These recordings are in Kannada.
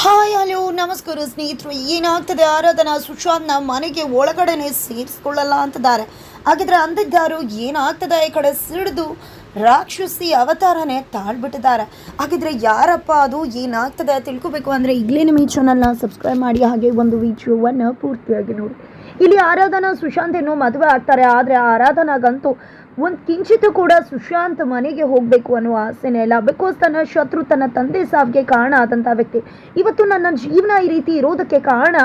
ಹಾಯ್, ಹಲೋ, ನಮಸ್ಕಾರ ಸ್ನೇಹಿತರು. ಏನಾಗ್ತದೆ? ಆರಾಧನಾ ಸುಶಾಂತ್ನ ಮನೆಗೆ ಒಳಗಡೆನೆ ಸೇರಿಸ್ಕೊಳ್ಳಲ್ಲ ಅಂತಿದ್ದಾರೆ. ಹಾಗಿದ್ರೆ ಅಂದಿದ್ದಾರು ಏನಾಗ್ತದೆ? ಈ ಕಡೆ ಸಿಡಿದು ರಾಕ್ಷಸಿ ಅವತಾರನೇ ತಾಳ್ಬಿಟ್ಟಿದ್ದಾರೆ. ಹಾಗಿದ್ರೆ ಯಾರಪ್ಪ ಅದು? ಏನಾಗ್ತದೆ? ತಿಳ್ಕೊಬೇಕು ಅಂದರೆ ಈಗಲೇ ನಮ್ಮ ಈ ಚಾನಲ್ನ ಸಬ್ಸ್ಕ್ರೈಬ್ ಮಾಡಿ. ಹಾಗೆ ಒಂದು ವಿಡಿಯೋವನ್ನು ಪೂರ್ತಿಯಾಗಿ ನೋಡಿ. ಇಲ್ಲಿ ಆರಾಧನಾ ಸುಶಾಂತ್ ಏನೋ ಮದುವೆ ಆಗ್ತಾರೆ. ಆದರೆ ಆರಾಧನಾಗಂತೂ ಒಂದು ಕಿಂಚಿತ ಕೂಡ ಸುಶಾಂತ್ ಮನೆಗೆ ಹೋಗಬೇಕು ಅನ್ನೋ ಆಸೆನೇ ಇಲ್ಲ. ಬಿಕಾಸ್ ತನ್ನ ಶತ್ರು ತನ್ನ ತಂದೆ ಸಾವಿಗೆ ಕಾರಣ ಆದಂಥ ವ್ಯಕ್ತಿ. ಇವತ್ತು ನನ್ನ ಜೀವನ ಈ ರೀತಿ ಇರೋದಕ್ಕೆ ಕಾರಣ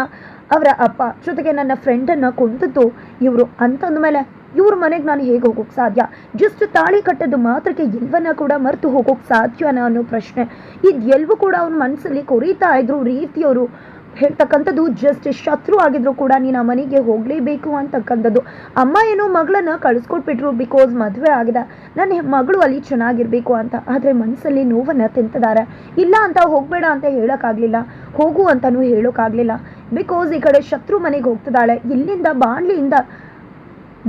ಅವರ ಅಪ್ಪ. ಜೊತೆಗೆ ನನ್ನ ಫ್ರೆಂಡನ್ನು ಕೊಂದದ್ದು ಇವರು. ಅಂತಂದ ಮೇಲೆ ಇವ್ರ ಮನೆಗೆ ನಾನು ಹೇಗೆ ಹೋಗೋಕ್ಕೆ ಸಾಧ್ಯ? ಜಸ್ಟ್ ತಾಳಿ ಕಟ್ಟದ್ದು ಮಾತ್ರಕ್ಕೆ ಎಲ್ವನ್ನ ಕೂಡ ಮರೆತು ಹೋಗೋಕ್ಕೆ ಸಾಧ್ಯ ಅನ್ನೋ ಪ್ರಶ್ನೆ. ಇದು ಎಲ್ವೂ ಕೂಡ ಅವ್ನ ಮನಸ್ಸಲ್ಲಿ ಕೊರೀತಾ ಇದ್ರು ರೀತಿಯವರು. ಹೇಳ್ತಕ್ಕಂಥದ್ದು ಜಸ್ಟ್ ಶತ್ರು ಆಗಿದ್ರು ಕೂಡ ನೀನು ಆ ಮನೆಗೆ ಹೋಗಲೇಬೇಕು ಅಂತಕ್ಕಂಥದ್ದು. ಅಮ್ಮ ಏನೋ ಮಗಳನ್ನ ಕಳಿಸ್ಕೊಟ್ಬಿಟ್ರು ಬಿಕಾಸ್ ಮದುವೆ ಆಗಿದೆ. ನನ್ನ ಮಗಳು ಅಲ್ಲಿ ಚೆನ್ನಾಗಿರ್ಬೇಕು ಅಂತ. ಆದರೆ ಮನಸ್ಸಲ್ಲಿ ನೋವನ್ನು ತಿಂತಿದ್ದಾರೆ ಇಲ್ಲ ಅಂತ ಹೋಗಬೇಡ ಅಂತ ಹೇಳೋಕ್ಕಾಗಲಿಲ್ಲ. ಹೋಗು ಅಂತಲೂ ಹೇಳೋಕ್ಕಾಗಲಿಲ್ಲ ಬಿಕಾಸ್ ಈ ಕಡೆ ಶತ್ರು ಮನೆಗೆ ಹೋಗ್ತಿದ್ದಾಳೆ. ಇಲ್ಲಿಂದ ಬಾಣ್ಲಿಯಿಂದ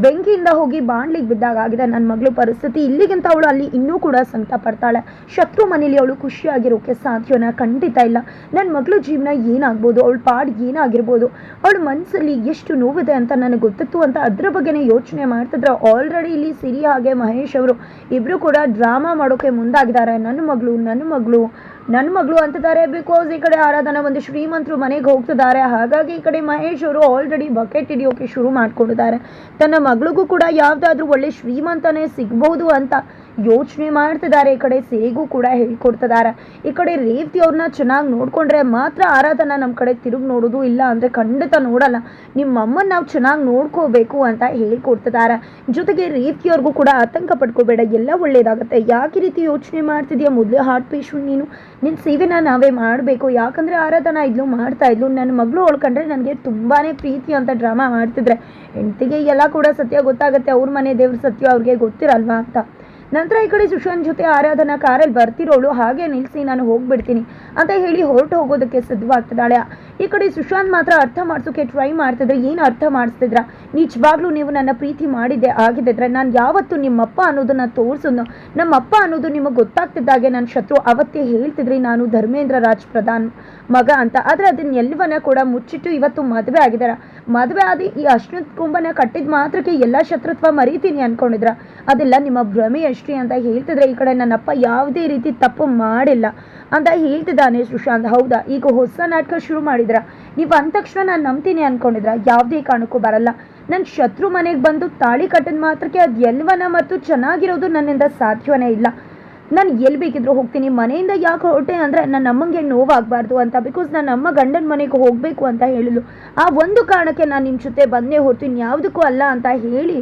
ಬೆಂಕಿಯಿಂದ ಹೋಗಿ ಬಾಣ್ಲಿಗೆ ಬಿದ್ದಾಗ ಆಗಿದೆ ನನ್ನ ಮಗಳು ಪರಿಸ್ಥಿತಿ. ಇಲ್ಲಿಗಿಂತ ಅವಳು ಅಲ್ಲಿ ಇನ್ನೂ ಕೂಡ ಸಂಕಟ ಪಡ್ತಾಳೆ. ಶತ್ರು ಮನೇಲಿ ಅವಳು ಖುಷಿಯಾಗಿರೋಕೆ ಸಾಧ್ಯನ ಖಂಡಿತ ಇಲ್ಲ. ನನ್ನ ಮಗಳು ಜೀವನ ಏನಾಗ್ಬೋದು? ಅವಳು ಪಾಡ್ ಏನಾಗಿರ್ಬೋದು? ಅವಳು ಮನಸ್ಸಲ್ಲಿ ಎಷ್ಟು ನೋವಿದೆ ಅಂತ ನನಗೆ ಗೊತ್ತಿತ್ತು ಅಂತ ಅದ್ರ ಬಗ್ಗೆನೇ ಯೋಚನೆ ಮಾಡ್ತಿದ್ರೆ. ಆಲ್ರೆಡಿ ಇಲ್ಲಿ ಸಿರಿ ಹಾಗೆ ಮಹೇಶ್ ಅವರು ಇಬ್ಬರು ಕೂಡ ಡ್ರಾಮಾ ಮಾಡೋಕೆ ಮುಂದಾಗಿದ್ದಾರೆ. ನನ್ನ ಮಗಳು ನನ್ನ ಮಗಳು ನನ್ನ ಮಗಳು ಅಂತಿದ್ದಾರೆ. ಬಿಕಾಸ್ ಈ ಕಡೆ ಆರಾಧನ ಒಂದು ಶ್ರೀಮಂತರು ಮನೆಗೆ ಹೋಗ್ತಿದ್ದಾರೆ. ಹಾಗಾಗಿ ಈ ಕಡೆ ಮಹೇಶ್ ಅವರು ಆಲ್ರೆಡಿ ಬಕೆಟ್ ಹಿಡಿಯೋಕೆ ಶುರು ಮಾಡ್ಕೊಂಡಿದ್ದಾರೆ. ತನ್ನ ಮಗಳಿಗೂ ಕೂಡ ಯಾವುದಾದ್ರೂ ಒಳ್ಳೆ ಶ್ರೀಮಂತನೇ ಸಿಗ್ಬೋದು ಅಂತ ಯೋಚನೆ ಮಾಡ್ತಿದ್ದಾರೆ. ಈ ಕಡೆ ಸಿರಿಗೂ ಕೂಡ ಹೇಳ್ಕೊಡ್ತಿದ್ದಾರೆ. ಈ ಕಡೆ ರೇವತಿ ಅವ್ರನ್ನ ಚೆನ್ನಾಗಿ ನೋಡ್ಕೊಂಡ್ರೆ ಮಾತ್ರ ಆರಾಧನ ನಮ್ಮ ಕಡೆ ತಿರುಗಿ ನೋಡೋದು ಇಲ್ಲ ಅಂದರೆ ಖಂಡಿತ ನೋಡಲ್ಲ. ನಿಮ್ಮ ಅಮ್ಮನ ನಾವು ಚೆನ್ನಾಗಿ ನೋಡ್ಕೋಬೇಕು ಅಂತ ಹೇಳ್ಕೊಡ್ತಿದ್ದಾರೆ. ಜೊತೆಗೆ ರೇವತಿಯವ್ರಿಗೂ ಕೂಡ ಆತಂಕ ಪಡ್ಕೋಬೇಡ, ಎಲ್ಲ ಒಳ್ಳೇದಾಗುತ್ತೆ. ಯಾಕೆ ರೀತಿ ಯೋಚನೆ ಮಾಡ್ತಿದ್ಯಾ? ಮೊದಲೇ ಹಾರ್ಟ್ ಪೇಷಂಟ್ ನೀನು. ನಿನ್ನ ಸೇವೆನ ನಾವೇ ಮಾಡಬೇಕು. ಯಾಕಂದರೆ ಆರಾಧನ ಇದ್ಲು, ಮಾಡ್ತಾ ಇದ್ಲು. ನನ್ನ ಮಗಳು ಒಳ್ಕೊಂಡ್ರೆ ನನಗೆ ತುಂಬಾ ಪ್ರೀತಿ ಅಂತ ಡ್ರಾಮಾ ಮಾಡ್ತಿದ್ರೆ. ಹೆಂಡತಿಗೆ ಎಲ್ಲ ಕೂಡ ಸತ್ಯ ಗೊತ್ತಾಗುತ್ತೆ. ಅವ್ರ ಮನೆ ದೇವ್ರ ಸತ್ಯ ಅವ್ರಿಗೆ ಗೊತ್ತಿರಲ್ವಾ ಅಂತ. ನಂತರ ಈ ಕಡೆ ಸುಶಾಂತ್ ಜೊತೆ ಆರಾಧನಾ ಕಾರಲ್ಲಿ ಬರ್ತಿರೋಳು, ಹಾಗೆ ನಿಲ್ಲಿಸಿ ನಾನು ಹೋಗ್ಬಿಡ್ತೀನಿ ಅಂತ ಹೇಳಿ ಹೊರಟು ಹೋಗೋದಕ್ಕೆ ಸಿದ್ಧವಾಗ್ತಿದ್ದಾಳೆ. ಈ ಕಡೆ ಸುಶಾಂತ್ ಮಾತ್ರ ಅರ್ಥ ಮಾಡಿಸೋಕೆ ಟ್ರೈ ಮಾಡ್ತಿದ್ರೆ, ಏನು ಅರ್ಥ ಮಾಡಿಸ್ತಿದ್ರ? ನಿಜವಾಗ್ಲೂ ನೀವು ನನ್ನ ಪ್ರೀತಿ ಮಾಡಿದ್ದೆ, ಆಗಿದ್ದಿದ್ರೆ ನಾನು ಯಾವತ್ತು ನಿಮ್ಮಪ್ಪ ಅನ್ನೋದನ್ನ ತೋರಿಸೋದು, ನಮ್ಮಪ್ಪ ಅನ್ನೋದು ನಿಮಗೆ ಗೊತ್ತಾಗ್ತಿದ್ದಾಗೆ ನನ್ನ ಶತ್ರು, ಅವತ್ತೇ ಹೇಳ್ತಿದ್ರಿ ನಾನು ಧರ್ಮೇಂದ್ರ ರಾಜ್ ಪ್ರಧಾನ್ ಮಗ ಅಂತ. ಆದರೆ ಅದನ್ನ ಎಲ್ಲವನ್ನ ಕೂಡ ಮುಚ್ಚಿಟ್ಟು ಇವತ್ತು ಮದುವೆ ಆಗಿದಾರ. ಮದುವೆ ಆದಿ ಈ ಅಶ್ವತ್ ಕುಂಭನ ಕಟ್ಟಿದ ಮಾತ್ರಕ್ಕೆ ಎಲ್ಲ ಶತ್ರುತ್ವ ಮರೀತೀನಿ ಅನ್ಕೊಂಡಿದ್ರ? ಅದೆಲ್ಲ, ನಿಮ್ಮ ಭ್ರಮೆ ಅಷ್ಟೇ ಅಂತ ಹೇಳ್ತಿದ್ರೆ ಈ ಕಡೆ ನನ್ನಪ್ಪ ಯಾವುದೇ ರೀತಿ ತಪ್ಪು ಮಾಡಿಲ್ಲ. ಅಂತ ಹೇಳ್ತಿದ್ದಾನೆ ಸುಶಾಂತ್, ಹೌದಾ? ಈಗ ಹೊಸ ನಾಟಕ ಶುರು ಮಾಡಿದ್ರ? ನೀವು ಅಂದ ತಕ್ಷಣ ನಾನು ನಂಬ್ತೀನಿ ಅನ್ಕೊಂಡಿದ್ರ? ಯಾವುದೇ ಕಾರಣಕ್ಕೂ ಬರಲ್ಲ. ನನ್ನ ಶತ್ರು ಮನೆಗೆ ಬಂದು ತಾಳಿ ಕಟ್ಟಿದ ಮಾತ್ರಕ್ಕೆ ಅದು ಎಲ್ವನ ಮತ್ತು ಚೆನ್ನಾಗಿರೋದು ನನ್ನಿಂದ ಸಾಧ್ಯವೇ ಇಲ್ಲ. ನಾನು ಎಲ್ಲಿ ಬೇಕಿದ್ರು ಹೋಗ್ತೀನಿ. ಮನೆಯಿಂದ ಯಾಕೆ ಹೊರಟೆ ಅಂದರೆ ನನ್ನ ಅಮ್ಮಂಗೆ ನೋವಾಗಬಾರ್ದು ಅಂತ. ಬಿಕಾಸ್ ನನ್ನ ಅಮ್ಮ ಗಂಡನ ಮನೆಗೆ ಹೋಗಬೇಕು ಅಂತ ಹೇಳಿದ್ಲು. ಆ ಒಂದು ಕಾರಣಕ್ಕೆ ನಾನು ನಿಮ್ಮ ಜೊತೆ ಬಂದೇ ಹೊರ್ತೀನಿ ಯಾವುದಕ್ಕೂ ಅಲ್ಲ ಅಂತ ಹೇಳಿ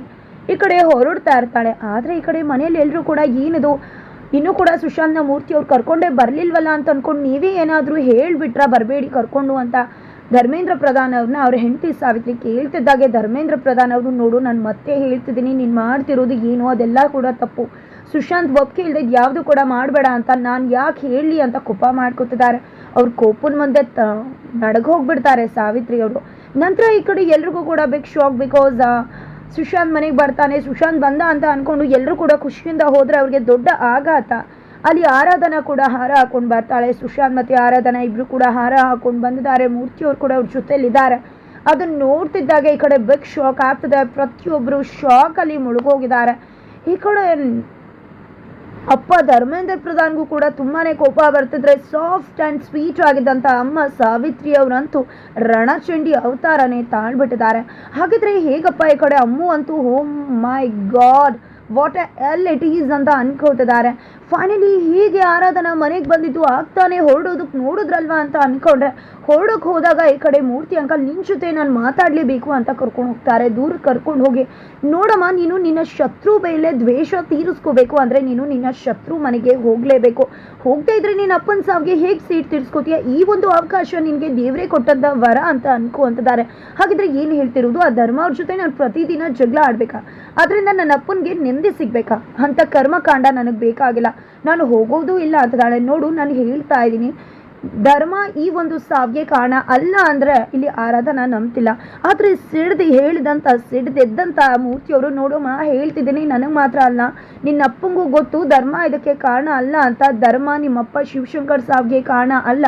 ಈ ಕಡೆ ಹೊರಡ್ತಾ ಇರ್ತಾಳೆ. ಆದರೆ ಈ ಕಡೆ ಮನೇಲಿ ಎಲ್ಲರೂ ಕೂಡ ಏನಿದು? ಇನ್ನೂ ಕೂಡ ಸುಶಾಂತ್ನ ಮೂರ್ತಿ ಅವ್ರು ಕರ್ಕೊಂಡೇ ಬರಲಿಲ್ವಲ್ಲ ಅಂತ ಅಂದ್ಕೊಂಡು ನೀವೇ ಏನಾದರೂ ಹೇಳಿಬಿಟ್ರ ಬರಬೇಡಿ ಕರ್ಕೊಂಡು ಅಂತ ಧರ್ಮೇಂದ್ರ ಪ್ರಧಾನ್ ಅವ್ರನ್ನ ಅವ್ರ ಹೆಂಡತಿ ಸಾವಿತ್ರಿ ಕೇಳ್ತಿದ್ದಾಗೆ, ಧರ್ಮೇಂದ್ರ ಪ್ರಧಾನ್ ಅವರು ನೋಡು, ನಾನು ಮತ್ತೆ ಹೇಳ್ತಿದ್ದೀನಿ, ನೀನು ಮಾಡ್ತಿರೋದು ಏನು? ಅದೆಲ್ಲ ಕೂಡ ತಪ್ಪು. ಸುಶಾಂತ್ ಒಪ್ಪಿಗೆ ಇಲ್ಲದೆ ಯಾವುದು ಕೂಡ ಮಾಡಬೇಡ ಅಂತ ನಾನು ಯಾಕೆ ಹೇಳಿ ಅಂತ ಕೋಪ ಮಾಡ್ಕೊತಿದ್ದಾರೆ. ಅವ್ರ ಕೋಪನ ಮುಂದೆ ತ ನಡಗೋಗ್ಬಿಡ್ತಾರೆ ಸಾವಿತ್ರಿ ಅವರು. ನಂತರ ಈ ಕಡೆ ಎಲ್ರಿಗೂ ಕೂಡ ಬಿಗ್ ಶಾಕ್ ಬಿಕಾಸ್ ಸುಶಾಂತ್ ಮನೆಗೆ ಬರ್ತಾನೆ. ಸುಶಾಂತ್ ಬಂದ ಅಂತ ಅನ್ಕೊಂಡು ಎಲ್ಲರೂ ಕೂಡ ಖುಷಿಯಿಂದ ಹೋದ್ರೆ ಅವ್ರಿಗೆ ದೊಡ್ಡ ಆಘಾತ. ಅಲ್ಲಿ ಆರಾಧನಾ ಕೂಡ ಹಾರ ಹಾಕೊಂಡು ಬರ್ತಾಳೆ. ಸುಶಾಂತ್ ಮತ್ತೆ ಆರಾಧನಾ ಇಬ್ಬರು ಕೂಡ ಹಾರ ಹಾಕೊಂಡು ಬಂದಿದ್ದಾರೆ. ಮೂರ್ತಿಯವ್ರು ಕೂಡ ಅವ್ರ ಜೊತೆಯಲ್ಲಿದ್ದಾರೆ ಅದನ್ನು ನೋಡ್ತಿದ್ದಾಗ ಈ ಕಡೆ ಬಿಗ್ ಶಾಕ್ ಆಗ್ತದೆ. ಪ್ರತಿಯೊಬ್ಬರು ಶಾಕಲ್ಲಿ ಮುಳುಗೋಗಿದ್ದಾರೆ. ಈ ಕಡೆ ಅಪ್ಪ ಧರ್ಮೇಂದ್ರ ಪ್ರಧಾನ್ಗೂ ಕೂಡ ತುಂಬಾನೇ ಕೋಪ ಬರ್ತಿದ್ರೆ ಸಾಫ್ಟ್ ಆ್ಯಂಡ್ ಸ್ವೀಟ್ ಆಗಿದ್ದಂಥ ಅಮ್ಮ ಸಾವಿತ್ರಿ ಅವರಂತೂ ರಣಚಂಡಿ ಅವತಾರನೇ ತಾಳ್ಬಿಟ್ಟಿದ್ದಾರೆ. ಹಾಗಿದ್ರೆ ಹೇಗಪ್ಪ ಈ ಕಡೆ ಅಮ್ಮು ಅಂತೂ home my god what hell it is ಅಂತ ಅನ್ಕೋತಿದ್ದಾರೆ. ಫೈನಲಿ ಹೀಗೆ ಆರಾಧನ ಮನೆಗೆ ಬಂದಿದ್ದು ಆಗ್ತಾನೆ ಹೊರಡೋದಕ್ಕೆ ನೋಡಿದ್ರಲ್ವಾ ಅಂತ ಅನ್ಕೊಂಡ್ರೆ ಹೊರಡೋಕೆ ಹೋದಾಗ ಈ ಕಡೆ ಮೂರ್ತಿ ಅಂಕಲ್ ನಿನ್ನ ಜೊತೆ ನಾನು ಮಾತಾಡಲೇಬೇಕು ಅಂತ ಕರ್ಕೊಂಡು ಹೋಗ್ತಾರೆ. ದೂರ ಕರ್ಕೊಂಡು ಹೋಗಿ, ನೋಡಮ್ಮ, ನೀನು ನಿನ್ನ ಶತ್ರು ಮೇಲೆ ದ್ವೇಷ ತೀರಿಸ್ಕೋಬೇಕು ಅಂದರೆ ನೀನು ನಿನ್ನ ಶತ್ರು ಮನೆಗೆ ಹೋಗಲೇಬೇಕು. ಹೋಗ್ತಾ ಇದ್ರೆ ನಿನ್ನ ಅಪ್ಪನ ಸಾವಿಗೆ ಹೇಗೆ ಸೀಟ್ ತೀರಿಸ್ಕೋತೀಯ? ಈ ಒಂದು ಅವಕಾಶ ನಿನಗೆ ದೇವರೇ ಕೊಟ್ಟಂಥ ವರ ಅಂತ ಅನ್ಕೋ ಅಂತಿದ್ದಾರೆ ಹಾಗಿದ್ರೆ ಏನು ಹೇಳ್ತಿರೋದು? ಆ ಧರ್ಮ ಅವ್ರ ಜೊತೆ ನಾನು ಪ್ರತಿದಿನ ಜಗಳ ಆಡ್ಬೇಕಾ? ಅದರಿಂದ ನನ್ನ ಅಪ್ಪನಿಗೆ ನೆಮ್ಮದಿ ಸಿಗ್ಬೇಕಾ? ಅಂತ ಕರ್ಮಕಾಂಡ ನನಗೆ ಬೇಕಾಗಿಲ್ಲ. ನಾನು ಹೋಗೋದು ಇಲ್ಲ ಅಂತಿದ್ದಾಳೆ ನೋಡು, ನಾನು ಹೇಳ್ತಾ ಇದ್ದೀನಿ. ಧರ್ಮ ಈ ಒಂದು ಸಾವಿಗೆ ಕಾರಣ ಅಲ್ಲ ಅಂದರೆ ಇಲ್ಲಿ ಆರಾಧನಾ ನಂಬ್ತಿಲ್ಲ. ಆದರೆ ಸಿಡ್ದು ಹೇಳಿದಂಥ ಸಿಡ್ದೆದ್ದಂಥ ಮೂರ್ತಿಯವರು ಮಾ, ಹೇಳ್ತಿದ್ದೀನಿ, ನನಗೆ ಮಾತ್ರ ಅಲ್ಲ. ನಿನ್ನ ಅಪ್ಪಂಗೂ ಗೊತ್ತು, ಧರ್ಮ ಇದಕ್ಕೆ ಕಾರಣ ಅಲ್ಲ ಅಂತ. ಧರ್ಮ ನಿಮ್ಮಪ್ಪ ಶಿವಶಂಕರ್ ಸಾವಿಗೆ ಕಾರಣ ಅಲ್ಲ.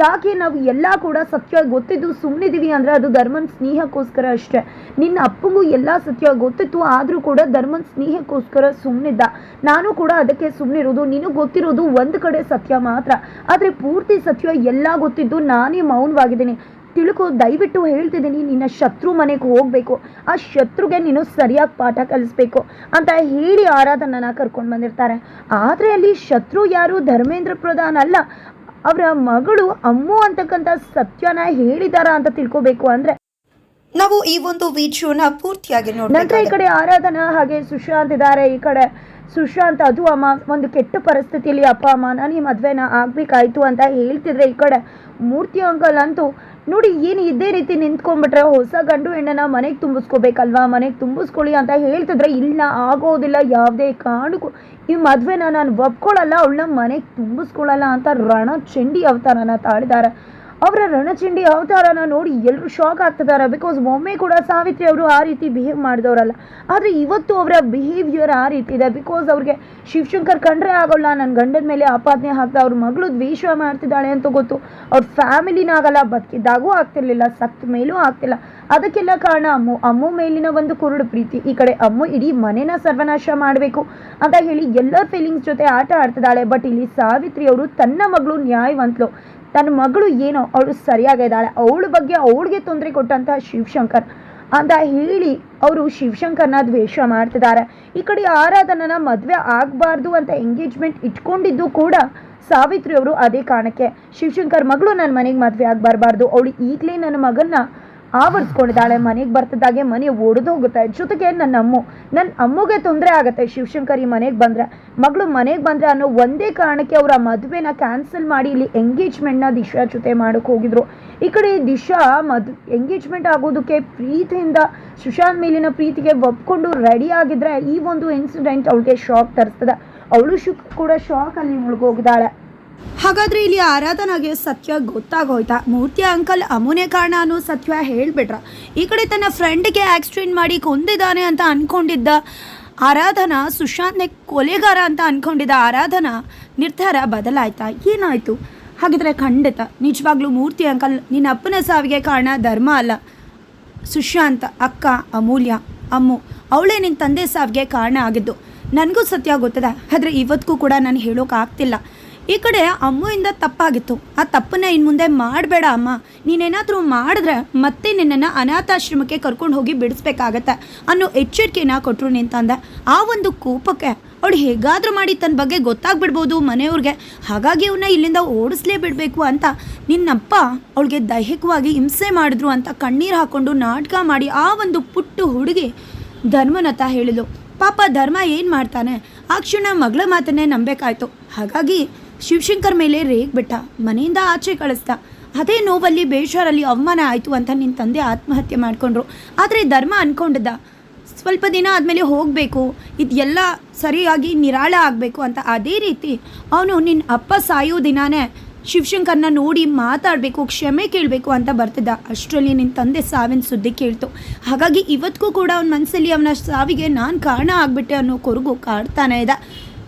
ಯಾಕೆ ನಾವು ಎಲ್ಲ ಕೂಡ ಸತ್ಯ ಗೊತ್ತಿದ್ದು ಸುಮ್ಮನಿದ್ದೀವಿ ಅಂದರೆ ಅದು ಧರ್ಮನ ಸ್ನೇಹಕ್ಕೋಸ್ಕರ ಅಷ್ಟೇ. ನಿನ್ನ ಅಪ್ಪಂಗೂ ಎಲ್ಲ ಸತ್ಯ ಗೊತ್ತಿತ್ತು, ಆದರೂ ಕೂಡ ಧರ್ಮನ ಸ್ನೇಹಕ್ಕೋಸ್ಕರ ಸುಮ್ಮನಿದ್ದ ನಾನು ಕೂಡ ಅದಕ್ಕೆ ಸುಮ್ಮನಿರೋದು ನೀನು ಗೊತ್ತಿರೋದು ಒಂದು ಕಡೆ ಸತ್ಯ ಮಾತ್ರ. ಆದರೆ ಪೂರ್ತಿ ಸತ್ಯ ಎಲ್ಲ ಗೊತ್ತಿದ್ದು ನಾನೇ ಮೌನವಾಗಿದ್ದೀನಿ. ತಿಳ್ಕೊ, ದಯವಿಟ್ಟು ಹೇಳ್ತಿದ್ದೀನಿ, ನಿನ್ನ ಶತ್ರು ಮನೆಗೆ ಹೋಗಬೇಕು. ಆ ಶತ್ರುಗೆ ನೀನು ಸರಿಯಾಗಿ ಪಾಠ ಕಲಿಸ್ಬೇಕು ಅಂತ ಹೇಳಿ ಆರಾಧನನ ಕರ್ಕೊಂಡು ಬಂದಿರ್ತಾರೆ. ಆದರೆ ಅಲ್ಲಿ ಶತ್ರು ಯಾರು? ಧರ್ಮೇಂದ್ರ ಪ್ರಧಾನ ಅಲ್ಲ. ಅವರ ಮಗಳು ಅಮ್ಮು ಅಂತಕ್ಕಂಥ ಸತ್ಯನ ಹೇಳಿದಾರ ಅಂತ ತಿಳ್ಕೋಬೇಕು ಅಂದ್ರೆ ನಾವು ಈ ಒಂದು ವಿಡಿಯೋನ ಪೂರ್ತಿಯಾಗಿ ನಂತರ ಈ ಕಡೆ ಆರಾಧನಾ ಹಾಗೆ ಸುಶಾಂತ್ ಇದ್ದಾರೆ. ಈ ಕಡೆ ಸುಶಾಂತ್ ಅದು ಅಮ್ಮ ಒಂದು ಕೆಟ್ಟ ಪರಿಸ್ಥಿತಿಯಲ್ಲಿ ಅಪ್ಪ ಅಮ್ಮ ನಾನು ಈ ಮದ್ವೆನ ಆಗ್ಬೇಕಾಯ್ತು ಅಂತ ಹೇಳ್ತಿದ್ರೆ ಈ ಕಡೆ ಮೂರ್ತಿ ಅಂಕಲ್ ಅಂತೂ ನೋಡಿ, ಏನು ಇದೇ ರೀತಿ ನಿಂತ್ಕೊಂಡ್ಬಿಟ್ರೆ ಹೊಸ ಗಂಡು ಹೆಣ್ಣನ್ನ ಮನೆಗೆ ತುಂಬಿಸ್ಕೋಬೇಕಲ್ವಾ? ಮನೆಗೆ ತುಂಬಿಸ್ಕೊಳ್ಳಿ ಅಂತ ಹೇಳ್ತಿದ್ರೆ ಇಲ್ಲ, ಆಗೋದಿಲ್ಲ. ಯಾವುದೇ ಕಾರಣಕ್ಕೂ. ಈ ಮದುವೆನ ನಾನು ಒಪ್ಕೊಳ್ಳಲ್ಲ, ಅವಳನ್ನ ಮನೆಗೆ ತುಂಬಿಸ್ಕೊಳ್ಳಲ್ಲ ಅಂತ ರಣ ಚಂಡಿ ಅವತಾರನ ತಾಳಿದ್ದಾರೆ ಅವರ ರಣಚಂಡಿ ಅವತಾರನ ನೋಡಿ ಎಲ್ಲರೂ ಶಾಕ್ ಆಗ್ತಿದ್ದಾರೆ. ಬಿಕಾಸ್ ಒಮ್ಮೆ ಕೂಡ ಸಾವಿತ್ರಿ ಅವರು ಆ ರೀತಿ ಬಿಹೇವ್ ಮಾಡಿದವರಲ್ಲ. ಆದರೆ ಇವತ್ತು ಅವರ ಬಿಹೇವಿಯರ್ ಆ ರೀತಿ ಇದೆ. ಬಿಕಾಸ್ ಅವ್ರಿಗೆ ಶಿವಶಂಕರ್ ಕಂಡ್ರೆ ಆಗೋಲ್ಲ. ನನ್ನ ಗಂಡನ ಮೇಲೆ ಆಪಾದನೆ ಹಾಕ್ತಾ ಅವ್ರ ಮಗಳು ದ್ವೇಷ ಮಾಡ್ತಿದ್ದಾಳೆ ಅಂತ ಗೊತ್ತು. ಅವ್ರ ಫ್ಯಾಮಿಲಿನಾಗಲ್ಲ ಬದುಕಿದ್ದಾಗೂ ಆಗ್ತಿರ್ಲಿಲ್ಲ. ಸತ್ತ ಮೇಲೂ ಆಗ್ತಿಲ್ಲ. ಅದಕ್ಕೆಲ್ಲ ಕಾರಣ ಅಮ್ಮು. ಅಮ್ಮು ಮೇಲಿನ ಒಂದು ಕುರುಡು ಪ್ರೀತಿ. ಈ ಕಡೆ ಅಮ್ಮು ಇಡೀ ಮನೆನ ಸರ್ವನಾಶ ಮಾಡಬೇಕು ಅಂತ ಹೇಳಿ ಎಲ್ಲ ಫೀಲಿಂಗ್ಸ್ ಜೊತೆ ಆಟ ಆಡ್ತಿದ್ದಾಳೆ. ಬಟ್ ಇಲ್ಲಿ ಸಾವಿತ್ರಿ ಅವರು ತನ್ನ ಮಗಳು ನ್ಯಾಯವಂತಲು. ತನ್ನ ಮಗಳು ಏನೋ ಅವಳು ಸರಿಯಾಗಿದ್ದಾಳೆ ಅವಳ ಬಗ್ಗೆ ಅವಳಿಗೆ ತೊಂದರೆ ಕೊಟ್ಟಂತಹ ಶಿವಶಂಕರ್. ಅಂತ ಹೇಳಿ ಅವರು ಶಿವಶಂಕರ್ನ ದ್ವೇಷ ಮಾಡ್ತಿದ್ದಾರೆ. ಈ ಕಡೆ ಆರಾಧನನ ಮದುವೆ ಆಗಬಾರ್ದು ಅಂತ ಎಂಗೇಜ್ಮೆಂಟ್ ಇಟ್ಕೊಂಡಿದ್ದು ಕೂಡ ಸಾವಿತ್ರಿ ಅವರು ಅದೇ ಕಾರಣಕ್ಕೆ. ಶಿವಶಂಕರ್ ಮಗಳು ನನ್ನ ಮನೆಗೆ ಮದುವೆ ಆಗಬಾರ್ಬಾರ್ದು. ಅವಳು ಈಗಲೇ ನನ್ನ ಮಗನ್ನ ಆವರಿಸ್ಕೊಂಡಿದ್ದಾಳೆ. ಮನೆಗೆ ಬರ್ತಿದ್ದಾಗೆ ಮನೆ ಒಡೆದು ಹೋಗುತ್ತೆ ಜೊತೆಗೆ ನನ್ನ ಅಮ್ಮು. ನನ್ನ ಅಮ್ಮಗೆ ತೊಂದರೆ ಆಗುತ್ತೆ. ಶಿವಶಂಕರ್ ಮನೆಗೆ ಬಂದರೆ. ಮಗಳು ಮನೆಗೆ ಬಂದರೆ ಅನ್ನೋ ಒಂದೇ ಕಾರಣಕ್ಕೆ ಅವರ ಮದುವೆನ ಕ್ಯಾನ್ಸಲ್ ಮಾಡಿ ಇಲ್ಲಿ ಎಂಗೇಜ್ಮೆಂಟ್ನ ದಿಶಾ ಜೊತೆ ಮಾಡೋಕೆ ಹೋಗಿದ್ರು. ಈ ಕಡೆ ದಿಶಾ ಮದು, ಎಂಗೇಜ್ಮೆಂಟ್ ಆಗೋದಕ್ಕೆ ಪ್ರೀತಿಯಿಂದ ಸುಶಾಂತ್ ಮೇಲಿನ ಪ್ರೀತಿಗೆ ಒಪ್ಕೊಂಡು ರೆಡಿ ಆಗಿದ್ರೆ ಈ ಒಂದು ಇನ್ಸಿಡೆಂಟ್ ಅವಳಿಗೆ ಶಾಕ್ ತರಿಸ್ತದೆ. ಅವಳು ಶುಕ್, ಕೂಡ ಶಾಕಲ್ಲಿ ಮುಳುಗೋಗಿದ್ದಾಳೆ. ಹಾಗಾದ್ರೆ ಇಲ್ಲಿ ಆರಾಧನಾಗೆ ಸತ್ಯ ಗೊತ್ತಾಗೋಯ್ತಾ? ಮೂರ್ತಿ ಅಂಕಲ್ ಅಮುನೆ ಕಾರಣ ಅನ್ನೋ ಸತ್ಯ ಹೇಳ್ಬಿಟ್ರ. ಈ ಕಡೆ ತನ್ನ ಫ್ರೆಂಡ್ಗೆ ಆಕ್ಸಿಡೆಂಟ್ ಮಾಡಿ ಕೊಂದಿದ್ದಾನೆ ಅಂತ ಅನ್ಕೊಂಡಿದ್ದ ಆರಾಧನಾ, ಸುಶಾಂತ್ನೆ ಕೊಲೆಗಾರ ಅಂತ ಅನ್ಕೊಂಡಿದ್ದ ಆರಾಧನಾ ನಿರ್ಧಾರ ಬದಲಾಯ್ತಾ? ಏನಾಯ್ತು? ಹಾಗಿದ್ರೆ ಖಂಡಿತ, ನಿಜವಾಗ್ಲೂ ಮೂರ್ತಿ ಅಂಕಲ್ ನಿನ್ನ ಅಪ್ಪನ ಸಾವಿಗೆ ಕಾರಣ ಧರ್ಮ ಅಲ್ಲ. ಸುಶಾಂತ್, ಅಕ್ಕ, ಅಮೂಲ್ಯ, ಅಮ್ಮು, ಅವಳೇ ನಿನ್ನ ತಂದೆ ಸಾವಿಗೆ ಕಾರಣ ಆಗಿದ್ದು. ನನಗೂ ಸತ್ಯ ಗೊತ್ತದ, ಆದರೆ ಇವತ್ತಿಗೂ ಕೂಡ ನಾನು ಹೇಳೋಕೆ ಆಗ್ತಿಲ್ಲ ಈ ಕಡೆ ಅಮ್ಮುವಿಂದ ತಪ್ಪಾಗಿತ್ತು. ಆ ತಪ್ಪನ್ನ ಇನ್ನು ಮುಂದೆ ಮಾಡಬೇಡ ಅಮ್ಮ. ನೀನೇನಾದರೂ ಮಾಡಿದ್ರೆ ಮತ್ತೆ ನಿನ್ನನ್ನು ಅನಾಥಾಶ್ರಮಕ್ಕೆ ಕರ್ಕೊಂಡು ಹೋಗಿ ಬಿಡಿಸ್ಬೇಕಾಗತ್ತೆ ಅನ್ನೋ ಎಚ್ಚರಿಕೆನ ಕೊಟ್ಟರು ನಿಂತಂದೆ ಆ ಒಂದು ಕೋಪಕ್ಕೆ ಅವಳು ಹೇಗಾದರೂ ಮಾಡಿ ತನ್ನ ಬಗ್ಗೆ ಗೊತ್ತಾಗ್ಬಿಡ್ಬೋದು ಮನೆಯವ್ರಿಗೆ. ಹಾಗಾಗಿ ಅವನ್ನ ಇಲ್ಲಿಂದ ಓಡಿಸ್ಲೇ ಬಿಡಬೇಕು ಅಂತ ನಿನ್ನಪ್ಪ ಅವಳಿಗೆ ದೈಹಿಕವಾಗಿ ಹಿಂಸೆ ಮಾಡಿದ್ರು ಅಂತ ಕಣ್ಣೀರು ಹಾಕ್ಕೊಂಡು ನಾಟಕ ಮಾಡಿ ಆ ಒಂದು ಪುಟ್ಟು ಹುಡುಗಿ ಧರ್ಮನತ ಹೇಳಿದ್ಲು. ಪಾಪ ಧರ್ಮ ಏನು ಮಾಡ್ತಾನೆ? ಆ ಕ್ಷಣ ಮಗಳ ಮಾತನ್ನೇ ನಂಬೇಕಾಯ್ತು. ಹಾಗಾಗಿ ಶಿವಶಂಕರ್ ಮೇಲೆ ರೇಗ್ಬಿಟ್ಟ ಮನೆಯಿಂದ ಆಚೆ ಕಳಿಸ್ದ. ಅದೇ ನೋವಲ್ಲಿ ಬೇಷಾರಲ್ಲಿ ಅವಮಾನ ಆಯಿತು ಅಂತ ನಿನ್ನ ತಂದೆ ಆತ್ಮಹತ್ಯೆ ಮಾಡಿಕೊಂಡ್ರು. ಆದರೆ ಧರ್ಮ ಅಂದ್ಕೊಂಡಿದ್ದ ಸ್ವಲ್ಪ ದಿನ ಆದಮೇಲೆ ಹೋಗಬೇಕು. ಇದೆಲ್ಲ ಸರಿಯಾಗಿ ನಿರಾಳ ಆಗಬೇಕು ಅಂತ ಅದೇ ರೀತಿ ಅವನು ನಿನ್ನ ಅಪ್ಪ ಸಾಯೋ ದಿನಾನೇ ಶಿವಶಂಕರ್ನ ನೋಡಿ ಮಾತಾಡಬೇಕು, ಕ್ಷಮೆ ಕೇಳಬೇಕು ಅಂತ ಬರ್ತಿದ್ದ. ಅಷ್ಟರಲ್ಲಿ ನಿನ್ನ ತಂದೆ ಸಾವಿನ ಸುದ್ದಿ ಕೇಳ್ತು. ಹಾಗಾಗಿ ಇವತ್ತಿಗೂ ಕೂಡ ಅವನ ಮನಸ್ಸಲ್ಲಿ ಅವನ ಸಾವಿಗೆ ನಾನು ಕಾರಣ ಆಗಿಬಿಟ್ಟೆ ಅನ್ನೋ ಕೊರಗು ಕಾಡ್ತಾನೆ ಇದ್ದ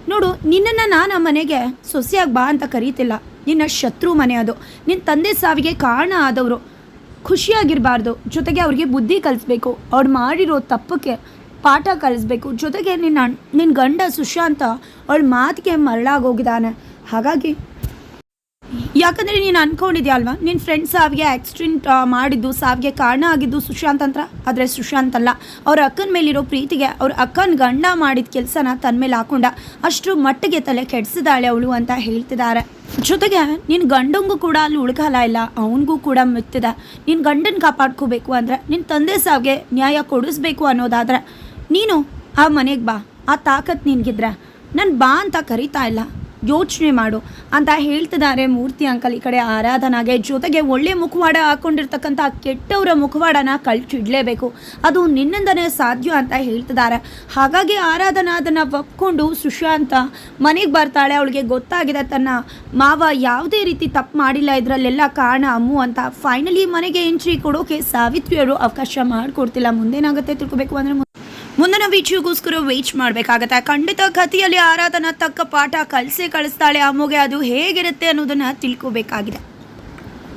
ನೋಡು, ನಿನ್ನನ್ನು ನಾನು ಮನೆಗೆ ಸೊಸೆಯಾಗಿ ಬಾ ಅಂತ ಕರೀತಿಲ್ಲ. ನಿನ್ನ ಶತ್ರು ಮನೆ ಅದು. ನಿನ್ನ ತಂದೆ ಸಾವಿಗೆ ಕಾರಣ ಆದವರು. ಖುಷಿಯಾಗಿರಬಾರ್ದು. ಜೊತೆಗೆ ಅವ್ರಿಗೆ ಬುದ್ಧಿ ಕಲಿಸ್ಬೇಕು. ಅವ್ರು ಮಾಡಿರೋ ತಪ್ಪಕ್ಕೆ ಪಾಠ ಕಲಿಸ್ಬೇಕು. ಜೊತೆಗೆ ನಿನ್ನ ನಿನ್ನ ಗಂಡ ಸುಶಾಂತ ಅವಳ ಮಾತಿಗೆ ಮರಳಾಗೋಗಿದ್ದಾನೆ. ಹಾಗಾಗಿ ಯಾಕಂದರೆ ನೀನು ಅನ್ಕೊಂಡಿದ್ಯಾ ಅಲ್ವಾ ನಿನ್ನ ಫ್ರೆಂಡ್ ಸಾವಿಗೆ ಆಕ್ಸಿಡೆಂಟ್ ಮಾಡಿದ್ದು, ಸಾವಿಗೆ ಕಾರಣ ಆಗಿದ್ದು ಸುಶಾಂತ್ ಅಂತ. ಆದರೆ ಸುಶಾಂತ್ ಅಲ್ಲ. ಅವ್ರ ಅಕ್ಕನ ಮೇಲಿರೋ ಪ್ರೀತಿಗೆ ಅವ್ರ ಅಕ್ಕನ ಗಂಡ ಮಾಡಿದ ಕೆಲಸನ ತನ್ನ ಮೇಲೆ ಹಾಕೊಂಡ ಅಷ್ಟು ಮಟ್ಟಿಗೆ ತಲೆ ಕೆಡಿಸಿದಾಳೆ ಅವಳು ಅಂತ ಹೇಳ್ತಿದ್ದಾರೆ ಜೊತೆಗೆ ನಿನ್ನ ಗಂಡಂಗೂ ಕೂಡ ಅಲ್ಲಿ ಉಳ್ಕಾಲ ಇಲ್ಲ, ಅವನಿಗೂ ಕೂಡ ಮೆತ್ತಿದೆ. ನಿನ್ನ ಗಂಡನ ಕಾಪಾಡ್ಕೋಬೇಕು ಅಂದರೆ ನಿನ್ನ ತಂದೆ ಸಾವಿಗೆ ನ್ಯಾಯ ಕೊಡಿಸ್ಬೇಕು ಅನ್ನೋದಾದರೆ ನೀನು ಆ ಮನೆಗೆ ಬಾ, ಆ ತಾಕತ್ ನಿನಗಿದ್ರೆ. ನಾನು ಬಾ ಅಂತ ಕರಿತಾ ಇಲ್ಲ. ಯೋಚನೆ ಮಾಡು ಅಂತ ಹೇಳ್ತಿದ್ದಾರೆ ಮೂರ್ತಿ ಅಂಕಲ್. ಈ ಕಡೆ ಆರಾಧನಾಗೆ ಜೊತೆಗೆ ಒಳ್ಳೆ ಮುಖವಾಡ ಹಾಕೊಂಡಿರ್ತಕ್ಕಂಥ ಕೆಟ್ಟವರ ಮುಖವಾಡನ ಕಳ್ಚಿಡ್ಲೇಬೇಕು. ಅದು ನಿನ್ನಿಂದನೇ ಸಾಧ್ಯ ಅಂತ ಹೇಳ್ತಿದ್ದಾರೆ. ಹಾಗಾಗಿ ಆರಾಧನಾ ಅದನ್ನು ಒಪ್ಕೊಂಡು ಸುಶಾಂತ ಮನೆಗೆ ಬರ್ತಾಳೆ. ಅವಳಿಗೆ ಗೊತ್ತಾಗಿದೆ ತನ್ನ ಮಾವ ಯಾವುದೇ ರೀತಿ ತಪ್ಪು ಮಾಡಿಲ್ಲ. ಇದರಲ್ಲೆಲ್ಲ ಕಾರಣ ಅಮ್ಮು ಅಂತ. ಫೈನಲಿ ಮನೆಗೆ ಎಂಟ್ರಿ ಕೊಡೋಕೆ ಸಾವಿತ್ರಿಯವರು ಅವಕಾಶ ಮಾಡಿಕೊಡ್ತಿಲ್ಲ. ಮುಂದೇನಾಗುತ್ತೆ ತಿಳ್ಕೊಬೇಕು ಅಂದರೆ ಮುಂದಿನ ವಿಡಿಯೋಗೋಸ್ಕರ ವೇಟ್ ಮಾಡಬೇಕಾಗತ್ತೆ. ಖಂಡಿತ ಕಥೆಯಲ್ಲಿ ಆರಾಧನಾ ತಕ್ಕ ಪಾಠ ಕಲಿಸೇ ಕಳಿಸ್ತಾಳೆ. ಅಮ್ಮಗೆ ಅದು ಹೇಗಿರುತ್ತೆ ಅನ್ನೋದನ್ನ ತಿಳ್ಕೊಬೇಕಾಗಿದೆ.